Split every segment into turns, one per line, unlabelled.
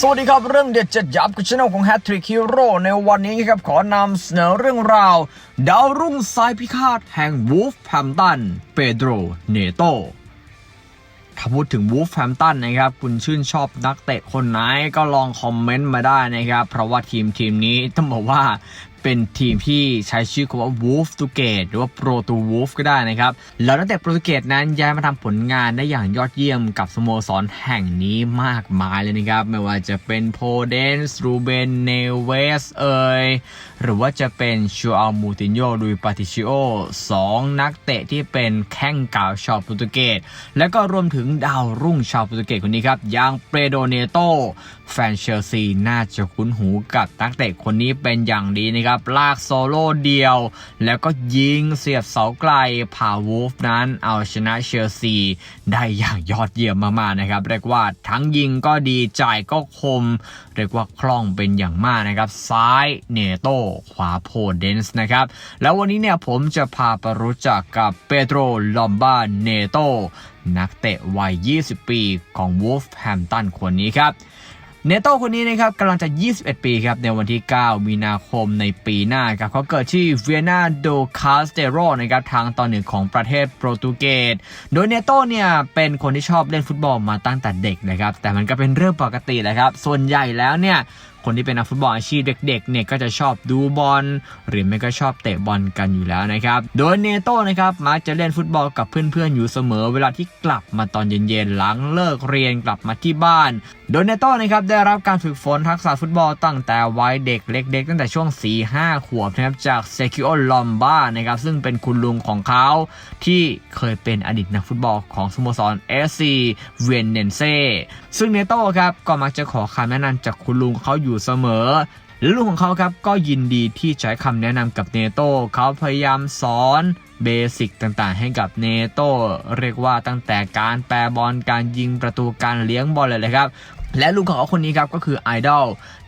สวัสดีครับ เรื่องเด็ดจัดยับกับช่องของ Hat Trick Hero ในวันนี้ครับ ขอนำเสนอเรื่องราว ดาวรุ่งสายพิฆาตแห่งวูฟแฮมตันเปโดรเนโตถ้าพูดถึงวูฟแฮมตันนะครับ คุณชื่นชอบนักเตะคนไหนก็ลองคอมเมนต์มาได้นะครับ เพราะว่าทีมทีมนี้ต้องบอกว่า เป็นทีมที่ใช้ชื่อคำว่า Wolf to Gate หรือว่า Pro to Wolf ก็ได้นะครับ แล้วนักเตะโปรตุเกสนั้นย้ายมาทำผลงานได้อย่างยอดเยี่ยมกับสโมสรแห่งนี้มากมายเลยนะครับ ไม่ว่าจะเป็นโพเดนส์รูเบนเนเวสเอยหรือว่าจะเป็นชูอัลมูตินโยลุยปาติชิโอสองนักเตะที่เป็นแข้งเก่าชาวโปรตุเกส และก็รวมถึงดาวรุ่งชาวโปรตุเกสคนนี้ครับอย่างเปโดเนโตแฟนเชลซีน่าจะคุ้นหูกับนักเตะคนนี้เป็นอย่างดีนะครับ ลากโซโล่เดียว แล้วก็ยิงเสียบเสาไกลพาวูฟนั้นเอาชนะเชลซีได้อย่างยอดเยี่ยมมากๆนะครับ เรียกว่าทั้งยิงก็ดีจ่ายก็คม เรียกว่าคล่องเป็นอย่างมากนะครับ ซ้ายเนโตขวาโพเดนส์นะครับ แล้ววันนี้เนี่ยผมจะพาไปรู้จักกับเปโตรลอมบาเนโตนักเตะวัย 20 ปีของวูฟแฮมตันคนนี้ครับ เนโต้คนนี้นะครับกำลังจะ 21 ปีครับในวันที่ 9 มีนาคมในปีหน้าครับเขาเกิดที่เวียนาโดคาสเตโรนะครับทางตอนเหนือของประเทศโปรตุเกส โดยเนโต้เนี่ยเป็นคนที่ชอบเล่นฟุตบอลมาตั้งแต่เด็กนะครับแต่มันก็เป็นเรื่องปกติแหละครับส่วนใหญ่แล้วเนี่ย คนที่เป็นนักฟุตบอลอาชีพเด็กๆเนี่ยก็จะชอบดูบอล หรือไม่ก็ชอบเตะบอลกันอยู่แล้วนะครับ โดยเนโต้นะครับมักจะเล่นฟุตบอลกับเพื่อนๆอยู่เสมอ เวลาที่กลับมาตอนเย็นๆหลังเลิกเรียนกลับมาที่บ้าน โดยเนโต้นะครับได้รับการฝึกฝนทักษะฟุตบอลตั้งแต่วัยเด็กเล็กๆตั้งแต่ช่วง 4-5 ขวบนะครับจากเซคิโอลอมบ้านะครับซึ่งเป็นคุณลุงของเขาที่เคยเป็นอดีตนักฟุตบอลของสโมสรเอซีเวนเนนเซซึ่งเนโต้ครับก็มักจะขอคำแนะนำจากคุณลุงเขาอยู่เสมอและลูกของเขาครับก็ยินดีที่จะใช้คำแนะนำกับเนโต้เขาพยายามสอนเบสิกต่างๆ ให้กับเนโต้เรียกว่าตั้งแต่การแปรบอลการยิงประตูการเลี้ยงบอลเลยเลยครับ และลูกของเขาคนนี้ครับก็คือไอดอล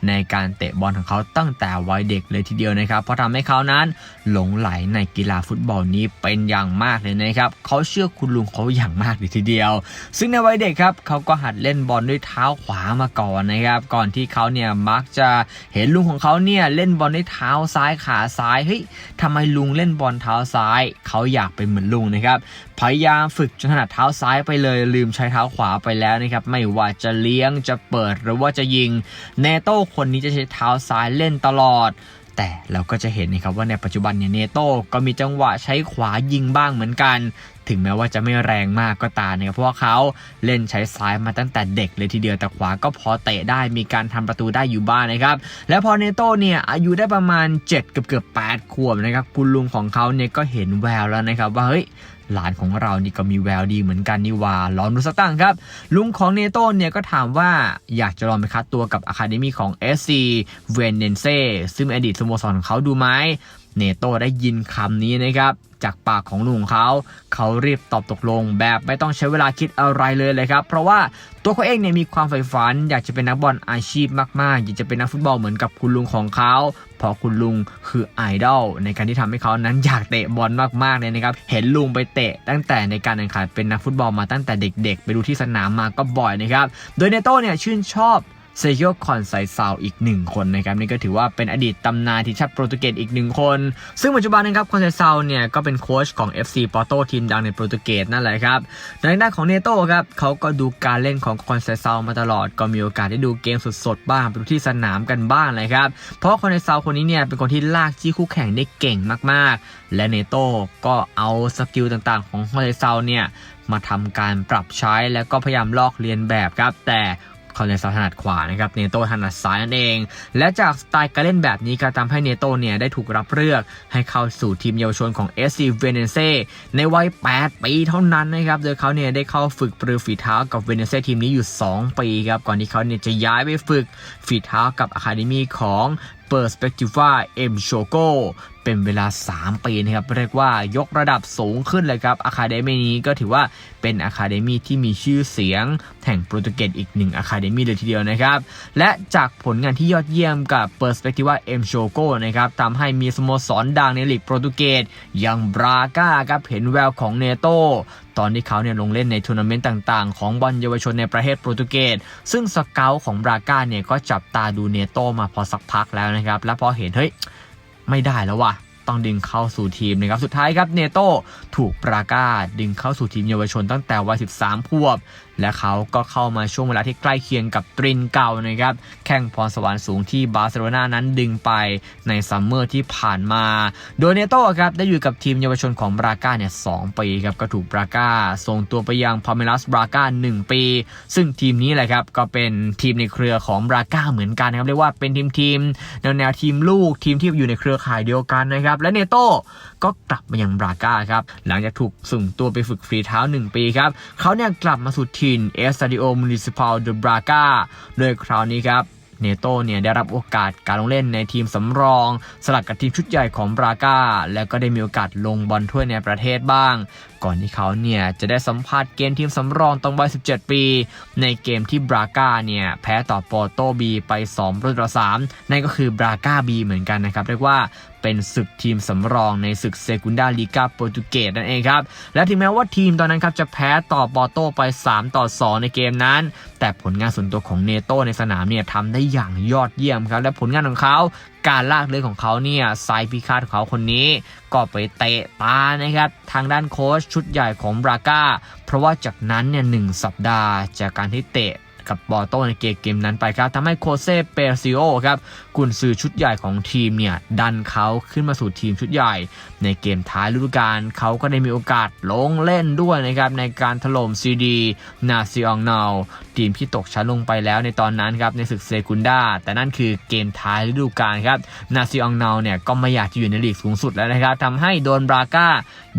ในการเตะบอลของเขาตั้งแต่วัยเด็กเลยทีเดียวนะครับ เพราะทำให้เขานั้นหลงไหลในกีฬาฟุตบอลนี้เป็นอย่างมากเลยนะครับเขาเชื่อคุณลุงเขาอย่างมากเลยทีเดียว ซึ่งในวัยเด็กครับเขาก็หัดเล่นบอลด้วยเท้าขวามาก่อนนะครับ ก่อนที่เขาเนี่ยมักจะเห็นลุงของเขาเนี่ยเล่นบอลด้วยเท้าซ้ายขาซ้ายเฮ้ยทำไมลุงเล่นบอลเท้าซ้าย เขาอยากเป็นเหมือนลุงนะครับพยายามฝึกจนถนัดเท้าซ้ายไปเลยลืมใช้เท้าขวาไปแล้วนะครับไม่ว่าจะเลี้ยงจะเปิดหรือว่าจะยิงเนโต้คนนี้จะใช้เท้าซ้ายเล่นตลอด แต่เราก็จะเห็นนะครับว่าในปัจจุบันเนี่ยเนโต้ก็มีจังหวะใช้ขวายิงบ้างเหมือนกัน ถึงแม้ว่าจะไม่แรงมากก็ตามนะครับเพราะว่าเขาเล่นใช้ซ้ายมาตั้งแต่เด็กเลยทีเดียวแต่ขวาก็พอเตะได้มีการทำประตูได้อยู่บ้างนะครับ แล้วพอเนโต้เนี่ยอายุได้ประมาณ7เกือบเกือบ8ขวบนะครับคุณลุงของเขาเนี่ยก็เห็นแววแล้วนะครับว่าเฮ้ย หลานของเรานี่ก็มีแววดีเหมือนกันนี่ว่าลองดูสักตั้งครับ ลุงของเนโต้เนี่ยก็ถามว่าอยากจะลองไปคัดตัวกับอะคาเดมีของ SC v e n e n c e ซึ่งอดีตสโมสรของเขาดูไหมเนโต้ได้ยินคำนี้นะครับ จากปากของลุงเขาเขารีบตอบตกลงแบบไม่ต้องใช้เวลาคิดอะไรเลยเลยครับ เพราะว่าตัวเขาเองเนี่ยมีความใฝ่ฝัน อยากจะเป็นนักบอลอาชีพมากๆ อยากจะเป็นนักฟุตบอลเหมือนกับคุณลุงของเขาเพราะคุณลุงคือไอดอลในการที่ทำให้เขานั้นอยากเตะบอลมากๆเลยนะครับ เห็นลุงไปเตะตั้งแต่ในการแข่งขันเป็นนักฟุตบอลมาตั้งแต่เด็ก ๆ ไปดูที่สนามมาก็บ่อยนะครับ โดยเนโต้เนี่ยชื่นชอบ เซโยคอนไซซาวอีกหนึ่งคนนะครับนี่ก็ถือว่าเป็นอดีตตำนานทีมชาติโปรตุเกสอีกหนึ่งคน ซึ่งปัจจุบันนะครับคอนไซซาวเนี่ยก็เป็นโค้ชของ FC Porto ทีมดังในโปรตุเกสนั่นแหละครับในด้านของเนโต้ครับเขาก็ดูการเล่นของคอนไซซาวมาตลอดก็มีโอกาสได้ดูเกมสดๆบ้างไปดูที่สนามกันบ้างเลยครับเพราะคอนไซซาวคนนี้เนี่ยเป็นคนที่ลากจี้คู่แข่งได้เก่งมากๆ และเนโต้ก็เอาสกิลต่างๆ ของคอนไซซาวเนี่ยมาทำการปรับใช้แล้วก็พยายามลอกเลียนแบบครับ แต่ คอนเนซาถนัดขวานะครับเนโต้ถนัดซ้ายนั่นเอง และจากสไตล์การเล่นแบบนี้ก็ทำให้เนโต้เนี่ยได้ถูกรับเลือกให้เข้าสู่ทีมเยาวชนของ SC v e n e z e ในวัย 8 ปีเท่านั้นนะครับโดยเขาเนี่ยได้เข้าฝึกปรือฝีเท้ากับเวเนเซ่ทีมนี้อยู่ 2 ปีครับก่อนที่เขาเนี่ยจะย้ายไปฝึกฝีเท้ากับอะคาเดมีของ Perspectiva M Choco เป็นเวลา 3 ปีนะครับ เรียกว่ายกระดับสูงขึ้นเลยครับอะคาเดมีนี้ก็ถือว่าเป็นอะคาเดมีที่มีชื่อเสียง แห่งโปรตุเกสอีกหนึ่งอะคาเดมีเลยทีเดียวนะครับ และจากผลงานที่ยอดเยี่ยมกับ Perspectiva M Choco นะครับทำให้มีสโมสรดังในลีกโปรตุเกสอย่างบราก้าครับเห็นแววของเนโต ตอนที่เขาเนี่ยลงเล่นในทัวร์นาเมนต์ต่างๆ ของบอลเยาวชนในประเทศโปรตุเกส ซึ่งสเกลของบราก้าเนี่ยก็จับตาดูเนโตมาพอสักพักแล้วนะครับ และพอเห็นเฮ้ยไม่ได้แล้วว่ะ ต้องดึงเข้าสู่ทีมนะครับสุดท้ายครับเนโตถูกปราก้าดึงเข้าสู่ทีมเยาวชนตั้งแต่วัย 13 ขวบ และเขาก็เข้ามาช่วงเวลาที่ใกล้เคียงกับตรินเก่านะครับแข่งพรสวรรค์สูงที่บาร์เซโลนานั้นดึงไปในซัมเมอร์ที่ผ่านมา โดยเนโตครับได้อยู่กับทีมเยาวชนของบราก้าเนี่ยสปีครับก็ถูกบราก้าส่งตัวไปยังพาเมลัสบราก้า1ปี ซึ่งทีมนี้แหละครับก็เป็นทีมในเครือของบราก้าเหมือนกันนะครับเรียกว่าเป็นทีมทีมแนวแนวทีมลูกทีมที่อยู่ในเครือข่ายเดียวกันนะครับและเนโต้ก็กลับมายังบราก้าครับ หลังจากถูกส่งตัวไปฝึกฟรีเท้า 1 ปีครับ เขาเนี่ยกลับมาสู่ทีมเอสตาดิโอมูนิซิพาลเดบราก้าโดยคราวนี้ครับเนโตเนี่ยได้รับโอกาสการลงเล่นในทีมสำรอง สลับกับทีมชุดใหญ่ของบราก้า แล้วก็ได้มีโอกาสลงบอลถ้วยในประเทศบ้างก่อนที่เขาเนี่ยจะได้สัมผัสเกมทีมสำรองตอนวัย 17 ปี ในเกมที่บราก้าเนี่ยแพ้ต่อโปโตบีไป2ประตูต่อ3นั่นก็คือบราก้าบีเหมือนกันนะครับ เรียกว่าเป็นศึกทีมสำรองในศึกเซกุนดาลีกาโปรตุเกสนั่นเองครับ และถึงแม้ว่าทีมตอนนั้นครับจะแพ้ต่อปอโตไป 3 ต่อ 2 ในเกมนั้น แต่ผลงานส่วนตัวของเนโตในสนามเนี่ยทำได้อย่างยอดเยี่ยมครับ และผลงานของเขา การลากเลือของเขาเนี่ยไซพิคาตของเขาคนนี้ ก็ไปเตะตานะครับทางด้านโค้ชชุดใหญ่ของบราก้า เพราะว่าจากนั้นเนี่ยหสัปดาห์จากการที่เตะกับบอโต้ในเกมเกมนั้นไปครับทำให้โคเซเปซิโอครับ กุนซือชุดใหญ่ของทีมเนี่ยดันเขาขึ้นมาสู่ทีมชุดใหญ่ ในเกมท้ายฤดูกาลเขาก็ได้มีโอกาสลงเล่นด้วยนะครับในการถล่มซีดี นาซิองนาทีมที่ตกชั้นลงไปแล้วในตอนนั้นครับในศึกเซกุนดาแต่นั่นคือเกมท้ายฤดูกาลครับนาซิองนาเนี่ยก็ไม่อยากจะอยู่ในลีกสูงสุดแล้วนะครับทำให้โดนบราก้า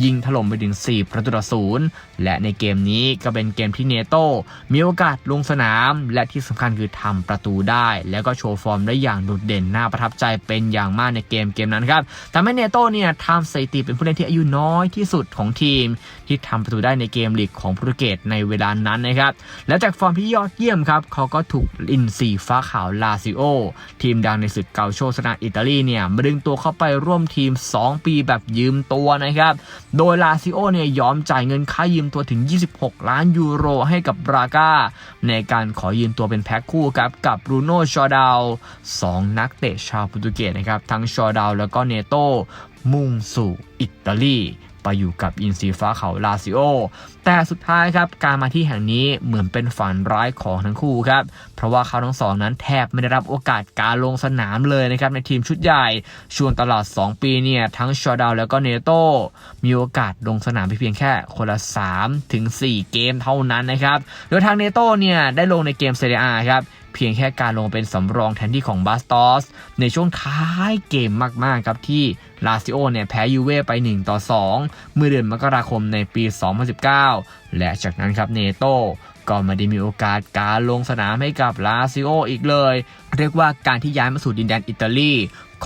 ยิงถล่มไปถึง 4 ประตูต่อศูนย์และในเกมนี้ก็เป็นเกมที่เนโตมีโอกาสลงสนาม และที่สำคัญคือทำประตูได้ แล้วก็โชว์ฟอร์มได้อย่างโดดเด่นน่าประทับใจเป็นอย่างมากในเกมเกมนั้นครับทำให้เนโตเนี่ยทำสถิติเป็นผู้เล่นที่อายุน้อยที่สุดของทีม ที่ทำประตูได้ในเกมลีกของโปรตุเกสในเวลานั้นนะครับและจากฟอร์มที่ยอดเยี่ยมครับเขาก็ถูกอินซีฟ้าขาวลาซิโอทีมดังในศึกเกาโชสนาอิตาลีเนี่ยมาดึงตัวเข้าไปร่วมทีม 2 ปีแบบยืมตัวนะครับโดยลาซิโอเนี่ยยอมจ่ายเงินค่ายืมตัวถึง 26 ล้านยูโรให้กับบราก้าในการขอยืมตัวเป็นแพ็คคู่ครับกับบรูโน่ชอดาวสองนักเตะชาวโปรตุเกสนะครับทั้งชอดาวแล้วก็เนโตมุ่งสู่อิตาลีไปอยู่กับอินซีฟ้าเขาลาซิโอ แต่สุดท้ายครับการมาที่แห่งนี้เหมือนเป็นฝันร้ายของทั้งคู่ครับ เพราะว่าเขาทั้งสองนั้นแทบไม่ได้รับโอกาสการลงสนามเลยนะครับในทีมชุดใหญ่ ช่วงตลอด 2 ปีเนี่ยทั้งชอดาวแล้วก็เนโตมีโอกาสลงสนามเพียงแค่คนละ 3 ถึง 4 เกมเท่านั้นนะครับ โดยทางเนโตเนี่ยได้ลงในเกมเซเรียอาครับ พียงแค่การลงเป็นสำรองแทนที่ของบาสตอสในช่วงท้ายเกมมาก ๆ ครับที่ลาซิโอเนี่ยแพ้ยูเว่ไป 1 ต่อ 2 เมื่อเดือนมกราคมในปี 2019 และจากนั้นครับเนโตก็ไม่ได้มีโอกาสการลงสนามให้กับลาซิโออีกเลย เรียกว่าการที่ย้ายมาสู่ดินแดนอิตาลี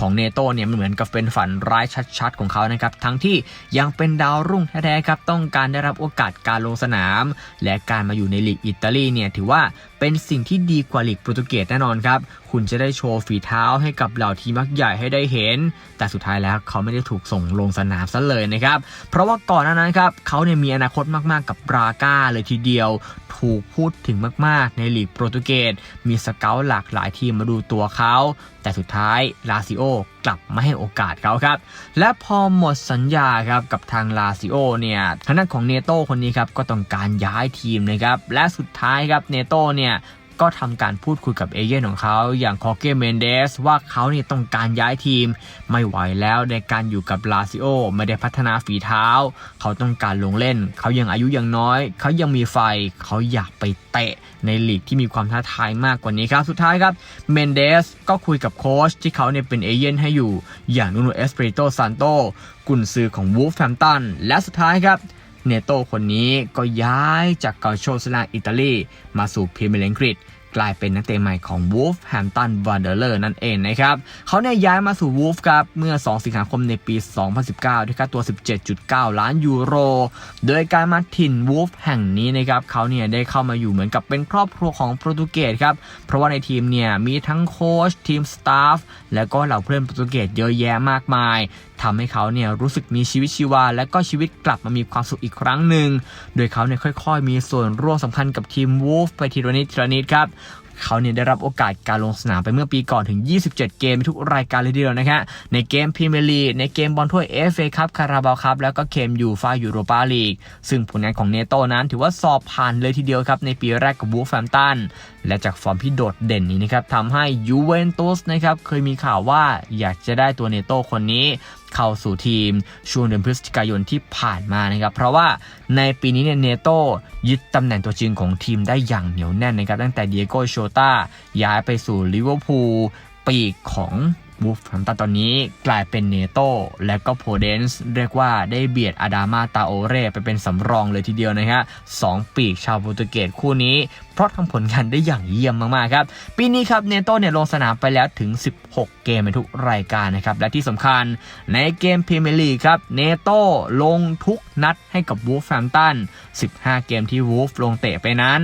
ของเนโตเนี่ยมันเหมือนกับเป็นฝันร้ายชัดๆ ของเขานะครับ ทั้งที่ยังเป็นดาวรุ่งแท้ๆครับ ต้องการได้รับโอกาสการลงสนาม และการมาอยู่ในลีกอิตาลีเนี่ยถือว่า เป็นสิ่งที่ดีกว่าลีกโปรตุเกสแน่นอนครับ คุณจะได้โชว์ฝีเท้าให้กับเหล่าทีมมักใหญ่ให้ได้เห็น แต่สุดท้ายแล้วเขาไม่ได้ถูกส่งลงสนามซะเลยนะครับ เพราะว่าก่อนหน้านั้นครับเขาเนี่ยมีอนาคตมากๆ กับบราก้าเลยทีเดียว ถูกพูดถึงมากๆ ในลีกโปรตุเกสมีสเกลหลากหลายทีมมาดูตัวเขาแต่สุดท้ายลาซิโอ กลับไม่ให้โอกาสเขาครับ และพอหมดสัญญาครับกับทางลาซิโอเนี่ยทางด้านของเนโตคนนี้ครับก็ต้องการย้ายทีมนะครับและสุดท้ายครับเนโตเนี่ย ก็ทำการพูดคุยกับเอเย่นของเขาอย่างคอเกเมนเดสว่าเขาเนี่ยต้องการย้ายทีม ไม่ไหวแล้วในการอยู่กับลาซิโอไม่ได้พัฒนาฝีเท้า เขาต้องการลงเล่น เขายังอายุยังน้อย เขายังมีไฟ เขาอยากไปเตะในลีกที่มีความท้าทายมากกว่านี้ครับ สุดท้ายครับเมนเดสก็คุยกับโค้ชที่เขาเนี่ยเป็นเอเย่นให้อยู่อย่างนูโนเอสเปริโตซานโตกุนซือของวูฟแฟมตันและสุดท้ายครับ เนโตคนนี้ก็ย้ายจากเกาโชสลาอิตาลีมาสู่พรีเมียร์ลีกอังกฤษกลายเป็นนักเตะใหม่ของ Wolverhampton Wanderers นั่นเองนะครับเขาเนี่ยย้ายมาสู่ Wolf ครับเมื่อ 2 สิงหาคมในปี 2019 ด้วยค่าตัว 17.9 ล้านยูโร โดยการมาถิ่น Wolf แห่งนี้นะครับเขาเนี่ยได้เข้ามาอยู่เหมือนกับเป็นครอบครัวของโปรตุเกสครับเพราะว่าในทีมเนี่ยมีทั้งโค้ชทีมสตาฟและก็เหล่าเพื่อนโปรตุเกสเยอะแยะมากมายทำให้เขาเนี่ยรู้สึกมีชีวิตชีวา และก็ชีวิตกลับมามีความสุขอีกครั้งหนึ่ง โดยเขาเนี่ยค่อยๆ มีส่วนร่วมสำคัญกับทีมวูฟไปทีละนิดทีละนิดครับเขาเนี่ยได้รับโอกาสการลงสนามไปเมื่อปีก่อนถึง 27 เกมทุกรายการเลยทีเดียวนะฮะในเกมพรีเมียร์ลีกในเกมบอลถ้วยเอฟเอคัพคาราบาวคัพแล้วก็เกมยูฟายูโรปาลีก ซึ่งผลงานของเนโตนั้นถือว่าสอบผ่านเลยทีเดียวครับ ในปีแรกกับวูฟแฟมตัน และจากฟอร์มที่โดดเด่นนี้นะครับทำให้ยูเวนตุสนะครับเคยมีข่าวว่าอยากจะได้ตัวเนโตคนนี้ เข้าสู่ทีมช่วงเดือนพฤศจิกายนที่ผ่านมานะครับ เพราะว่าในปีนี้เนี่ยเนโตยึดตำแหน่งตัวจริงของทีมได้อย่างเหนียวแน่นนะครับ ตั้งแต่เดียโกโชตาย้ายไปสู่ลิเวอร์พูลปีกของ วูฟแฮมตันตอนนี้กลายเป็นเนโตและก็โพเดนส์เรียกว่าได้เบียดอาดามาตาโอเร่ไปเป็นสำรองเลยทีเดียวนะฮะสองปีกชาวโปรตุเกสคู่นี้เพราะทำผลงานได้อย่างเยี่ยมมากๆครับ ปีนี้ครับเนโตเนี่ยลงสนามไปแล้วถึง 16 เกมในทุกรายการนะครับ และที่สำคัญในเกมพรีเมียร์ลีกครับเนโตลงทุกนัดให้กับวูฟแฟมตัน 15 เกมที่วูฟลงเตะไปนั้น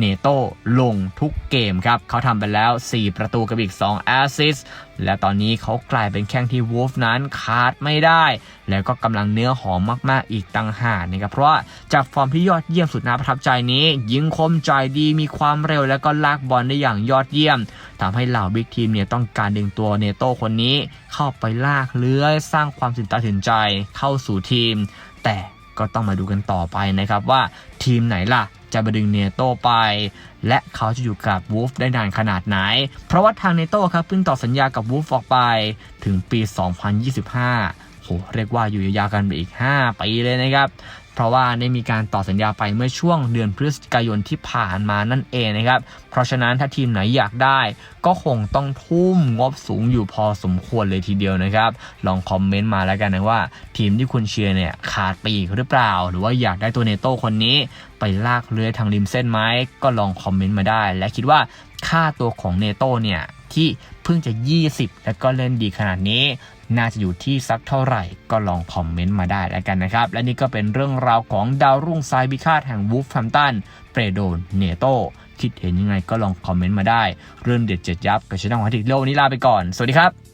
เนโต้ลงทุกเกมครับ เขาทำไปแล้ว 4 ประตูกับอีก 2 แอสซิสและตอนนี้เขากลายเป็นแข้งที่วูฟนั้นขาดไม่ได้ แล้วก็กำลังเนื้อหอมมากๆอีกต่างหากนะครับเพราะว่าจากฟอร์มที่ยอดเยี่ยมสุดน่าประทับใจนี้ ยิงคมจ่ายดีมีความเร็ว แล้วก็ลากบอลได้อย่างยอดเยี่ยมทำให้เหล่าบิ๊กทีมเนี่ยต้องการดึงตัวเนโต้คนนี้ เข้าไปลากเลื้อยสร้างความตื่นตาตื่นใจเข้าสู่ทีม แต่ ก็ต้องมาดูกันต่อไปนะครับว่าทีมไหนล่ะจะบดึงเนโตไป และเขาจะอยู่กับวูฟได้นานขนาดไหน เพราะว่าทางเนโต้ครับเพิ่งต่อสัญญากับวูฟออกไปถึงปี 2025โหเรียกว่าอยู่ยาวกันไปอีก 5 ปีเลยนะครับ ราะว่าได้มีการต่อสัญญาไปเมื่อช่วงเดือนพฤศจิกายนที่ผ่านมานั่นเองนะครับ เพราะฉะนั้นถ้าทีมไหนอยากได้ ก็คงต้องทุ่มงบสูงอยู่พอสมควรเลยทีเดียวนะครับ ลองคอมเมนต์มาแล้วกันนะว่า ทีมที่คุณเชียร์เนี่ยขาดปีกหรือเปล่า หรือว่าอยากได้ตัวเนโต้คนนี้ ไปลากเลื้อยทางริมเส้นไหมก็ลองคอมเมนต์มาได้ และคิดว่าค่าตัวของเนโต้เนี่ยที่เพิ่งจะ 20 แล้วก็เล่นดีขนาดนี้ น่าจะอยู่ที่สักเท่าไหร่ก็ลองคอมเมนต์มาได้แล้วกันนะครับ และนี่ก็เป็นเรื่องราวของดาวรุ่งไซบิคาดแห่งวูฟแฟมตันเปรโดนเนโตคิดเห็นยังไงก็ลองคอมเมนต์มาได้ เรื่องเด็ดเจ็ดยับกับช่องของทิกโลวันนี้ลาไปก่อน สวัสดีครับ